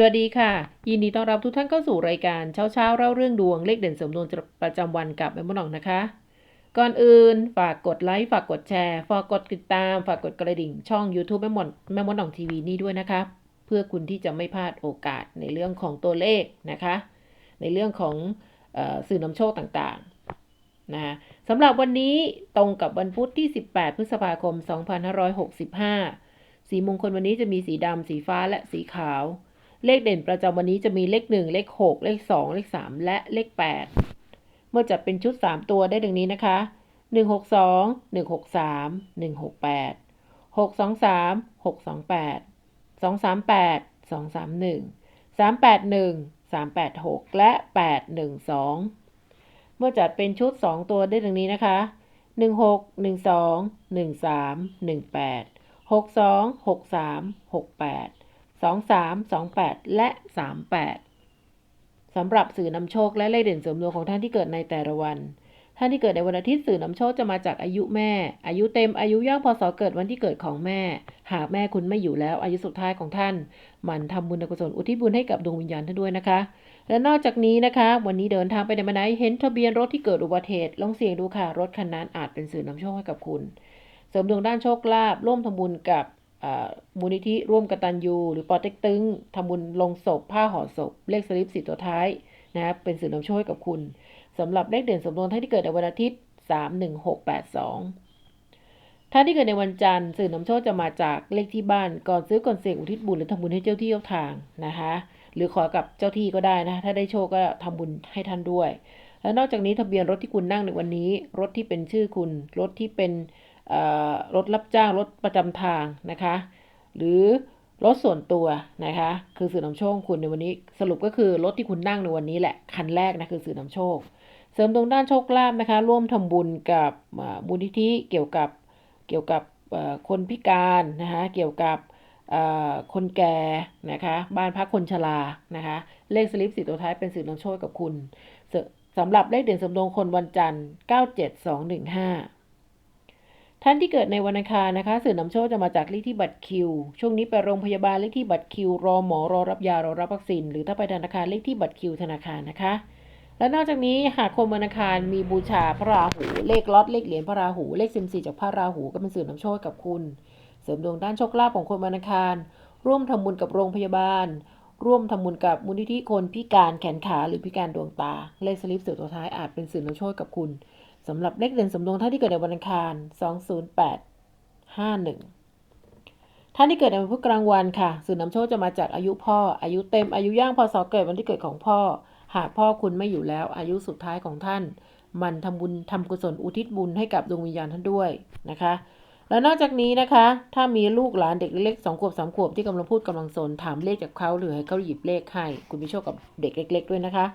สวัสดีค่ะ ยินดีต้อนรับทุกท่านเข้าสู่รายการเช้าเช้าเล่าเรื่องดวงเลขเด่นเสริมดวงประจำวันกับแม่มดหนองนะคะ ก่อนอื่นฝากกดไลค์ฝากกดแชร์ฝากกดติดตาม ฝากกดกระดิ่งช่อง YouTube แม่มดแม่มดหนองทีวีนี่ด้วยนะคะ เพื่อคุณที่จะไม่พลาดโอกาสในเรื่องของตัวเลขนะคะ ในเรื่องของออสื่อนำโชคต่างๆนะสำหรับวันนี้ตรงกับวันพุธที่ 18 พฤษภาคม 2565 สีมงคลวันนี้จะมีสีดำสีฟ้าและสีขาว เลขเด่นประจำวันนี้จะมีเลข 1 เลข 6 เลข 2 เลข 3 และเลข 8 เมื่อจัดเป็นชุด 3 ตัวได้ดังนี้นะคะ 162 163 168 623 628 238 231 381 386 และ 812 เมื่อจัดเป็นชุด 2 ตัวได้ดังนี้นะคะ 16 12 13 18 62 63 68 23 28 และ 38สำหรับสื่อนำโชคและเลขเด่นเสริมดวงของท่านที่เกิดในแต่ละวันท่านที่เกิดในวันอาทิตย์สื่อนำโชคจะมาจากอายุแม่ อายุเต็มอายุย่างพศเกิดวันที่เกิดของแม่ หากแม่คุณไม่อยู่แล้วอายุสุดท้ายของท่าน มันทำบุญกุศลอุทิศบุญให้กับดวงวิญญาณท่านด้วยนะคะ และนอกจากนี้นะคะ วันนี้เดินทางไปในมาไหนเห็นทะเบียนรถที่เกิดอุบัติเหตุลองเสี่ยงดูค่ะรถคันนั้นอาจเป็นสื่อนำโชคให้กับคุณ เสริมดวงด้านโชคลาภร่วมทำบุญกับ มูลนิธิร่วมกตัญญูหรือปอเต็กตึงทำบุญลงศพ ผ้าห่อศพ เลขสลิปสีตัวท้ายนะครับเป็นสื่อนำโชคกับคุณสำหรับเลขเด่นสมดวงท่านที่เกิดในวันอาทิตย์ 3 1 6 8 2 ท่านที่เกิดในวันจันทร์สื่อนำโชคจะมาจากเลขที่บ้านก่อนซื้อก่อนเสี่ยงอุทิศบุญหรือทำบุญให้เจ้าที่เจ้าทางนะคะหรือขอกับเจ้าที่ก็ได้นะ ถ้าได้โชคก็ทำบุญให้ท่านด้วย และนอกจากนี้ทะเบียนรถที่คุณนั่งในวันนี้ รถที่เป็นชื่อคุณ รถที่เป็น รถรับจ้างรถประจำทางนะคะ หรือรถส่วนตัวนะคะ คือสื่อนำโชคคุณในวันนี้ สรุปก็คือรถที่คุณนั่งในวันนี้แหละคันแรกนะคือสื่อนำโชค เสริมตรงด้านโชคลาภนะคะ ร่วมทำบุญกับอ่ามูลนิธิเกี่ยวกับเกี่ยวกับคนพิการนะคะเกี่ยวกับคนแก่นะคะบ้านพักคนชรานะคะ เลขสลิปสีตัวท้ายเป็นสื่อนำโชคกับคุณสสำหรับเลขเด่นสมดงคนวันจันทร์ 97215 ท่านที่เกิดในวันอังคารนะคะ สื่อนำโชคจะมาจากเลขที่บัตรคิว ช่วงนี้ไปโรงพยาบาลเลขที่บัตรคิว รอหมอรอรับยารอรับวัคซีนหรือถ้าไปธนาคารเลขที่บัตรคิวธนาคารนะคะ และนอกจากนี้หากคนวันอังคารมีบูชาพระราหู เลขล็อตเลขเหรียญพระราหู เลขซิมซีจากพระราหูก็เป็นสื่อนำโชคกับคุณ เสริมดวงด้านโชคลาภของคนวันอังคาร ร่วมทำบุญกับโรงพยาบาล ร่วมทำบุญกับมูลนิธิคนพิการแขนขาหรือพิการดวงตา เลขสลิปเสือตัวท้ายอาจเป็นสื่อนำโชคกับคุณ สำหรับเลขเด่นสมดวงท่านที่เกิดในวันอังคาร 208 51 ท่านที่เกิดในวันพุธกลางวันค่ะสื่อนำโชคจะมาจากอายุพ่อ อายุเต็ม อายุย่างพศเกิดวันที่เกิดของพ่อ หากพ่อคุณไม่อยู่แล้ว อายุสุดท้ายของท่าน มันทำบุญทำกุศลอุทิศบุญให้กับดวงวิญญาณท่านด้วยนะคะ และนอกจากนี้นะคะ ถ้ามีลูกหลานเด็กเล็กๆสองขวบสามขวบที่กำลังพูดกำลังสนถามเลขจากเขาหรือให้เขาหยิบเลขให้คุณมีโชคกับเด็กเล็ก ๆ ด้วยนะคะ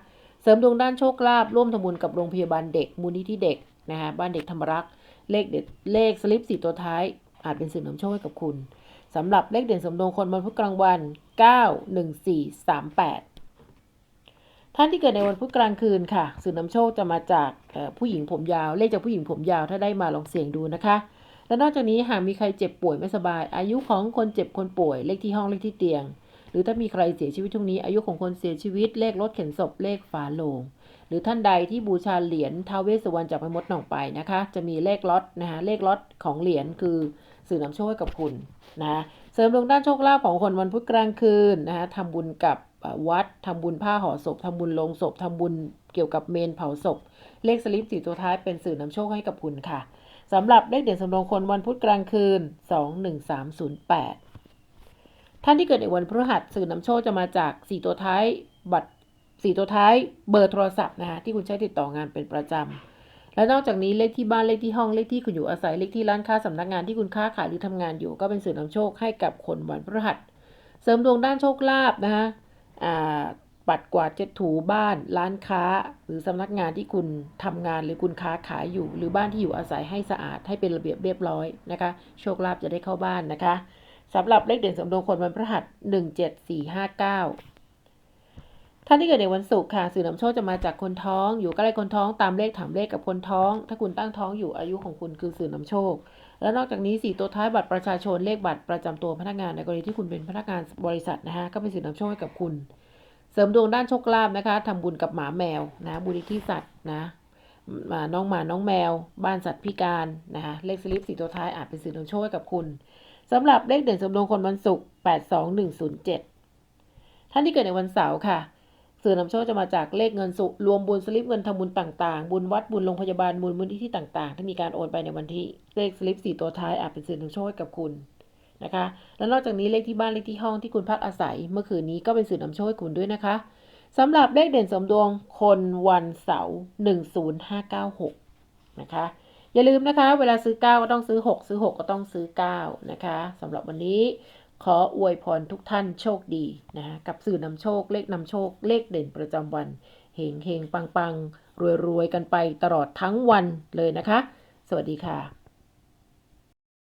เสริมดวงด้านโชคลาภร่วมทำบุญกับโรงพยาบาลเด็ก มูลนิธิเด็กนะคะบ้านเด็กธรรมรักษ์เลขเด็ดเลขสลิปสี่ตัวท้าย อาจเป็นสื่อนำโชคให้กับคุณสำหรับเลขเด่นสมดวงคนวันพุธกลางวัน 9 1 4 3 8 ท่านที่เกิดในวันพุธกลางคืนค่ะสื่อนำโชคจะมาจากผู้หญิงผมยาว เลขจากผู้หญิงผมยาวถ้าได้มาลองเสี่ยงดูนะคะและนอกจากนี้หากมีใครเจ็บป่วยไม่สบาย อายุของคนเจ็บคนป่วย เลขที่ห้องเลขที่เตียง รือถ้ามีใครเสียชีวิตช่วงนี้ อายุของคนเสียชีวิต เลขรถเข็นศพ เลขฝาโลง หรือท่านใดที่บูชาเหรียญท้าวเวสสุวรรณจากพระมดหนองไปนะคะ จะมีเลขล็อตนะคะเลขล็อตของเหรียญคือสื่อนำโชคให้กับคุณนะะเสริมดวงด้านโชคลาภของคนวันพุธกลางคืนนะคะทำบุญกับวัดทำบุญผ้าห่อศพทำบุญลงศพทำบุญเกี่ยวกับเมนเผาศพ เลขสลิปสีตัวท้ายเป็นสื่อนำโชคให้กับคุณค่ะสำหรับเลขเด่นสำรองคนวันพุธกลางคืน 21308 ท่านที่เกิดในวันพฤหัสสื่อนำโชคจะมาจาก 4 ตัวท้ายบัตร 4 ตัวท้ายเบอร์โทรศัพท์นะคะที่คุณใช้ติดต่องานเป็นประจำ และนอกจากนี้เลขที่บ้านเลขที่ห้องเลขที่คุณอยู่อาศัยเลขที่ร้านค้าสำนักงานที่คุณค้าขายหรือทำงานอยู่ ก็เป็นสื่อนำโชคให้กับคนวันพฤหัส เสริมดวงด้านโชคลาภนะคะปัดกวาดเช็ดถูบ้าน ร้านค้า หรือสำนักงานที่คุณทำงานหรือคุณค้าขายอยู่ หรือบ้านที่อยู่อาศัยให้สะอาดให้เป็นระเบียบเรียบร้อยนะคะ โชคลาภจะได้เข้าบ้านนะคะ สำหรับเลขเด่นสมดวงคนวันพฤหัสหนึ่งเจ็ดสี่ห้าเก้าท่านที่เกิดในวันศุกร์ค่ะสื่อนำโชคจะมาจากคนท้อง อยู่ใกล้คนท้องตามเลขถามเลขกับคนท้อง ถ้าคุณตั้งท้องอยู่อายุของคุณคือสื่อนำโชค แล้วนอกจากนี้สี่ตัวท้ายบัตรประชาชนเลขบัตรประจำตัวพนักงานในกรณีที่คุณเป็นพนักงานบริษัทนะคะก็เป็นสื่อนำโชคให้กับคุณ เสริมดวงด้านโชคลาภนะคะทำบุญกับหมาแมวนะบุญที่สัตว์นะมาน้องหมาน้องแมว บ้านสัตว์พิการนะคะเลขสลิปสี่ตัวท้ายอาจเป็นสื่อนำโชคให้กับคุณ สำหรับเลขเด่นสมดวงคนวันศุกร์82107 ท่านที่เกิดในวันเสาร์ค่ะสื่อนำโชคจะมาจากเลขเงินสุรวมบุญสลิปเงินทำบุญต่างๆ บุญวัดบุญโรงพยาบาลบุญมูลนิธิต่างๆ ที่มีการโอนไปในวันที่เลขสลิปสี่ตัวท้ายอาจเป็นสื่อนำโชคให้กับคุณนะคะ และนอกจากนี้เลขที่บ้านเลขที่ห้องที่คุณพักอาศัย เมื่อคืนนี้ก็เป็นสื่อนำโชคให้คุณด้วยนะคะสำหรับเลขเด่นสมดวงคนวันเสาร์10596 นะคะ อย่าลืมนะคะ เวลาซื้อ 9 ก็ต้องซื้อ 6 ซื้อ 6 ก็ต้องซื้อ 9 นะคะสำหรับวันนี้ขออวยพรทุกท่านโชคดีนะกับสื่อนำโชคเลขนำโชคเลขเด่นประจำวันเฮงเฮงปังปังรวยรวยกันไปตลอดทั้งวันเลยนะคะ สวัสดีค่ะ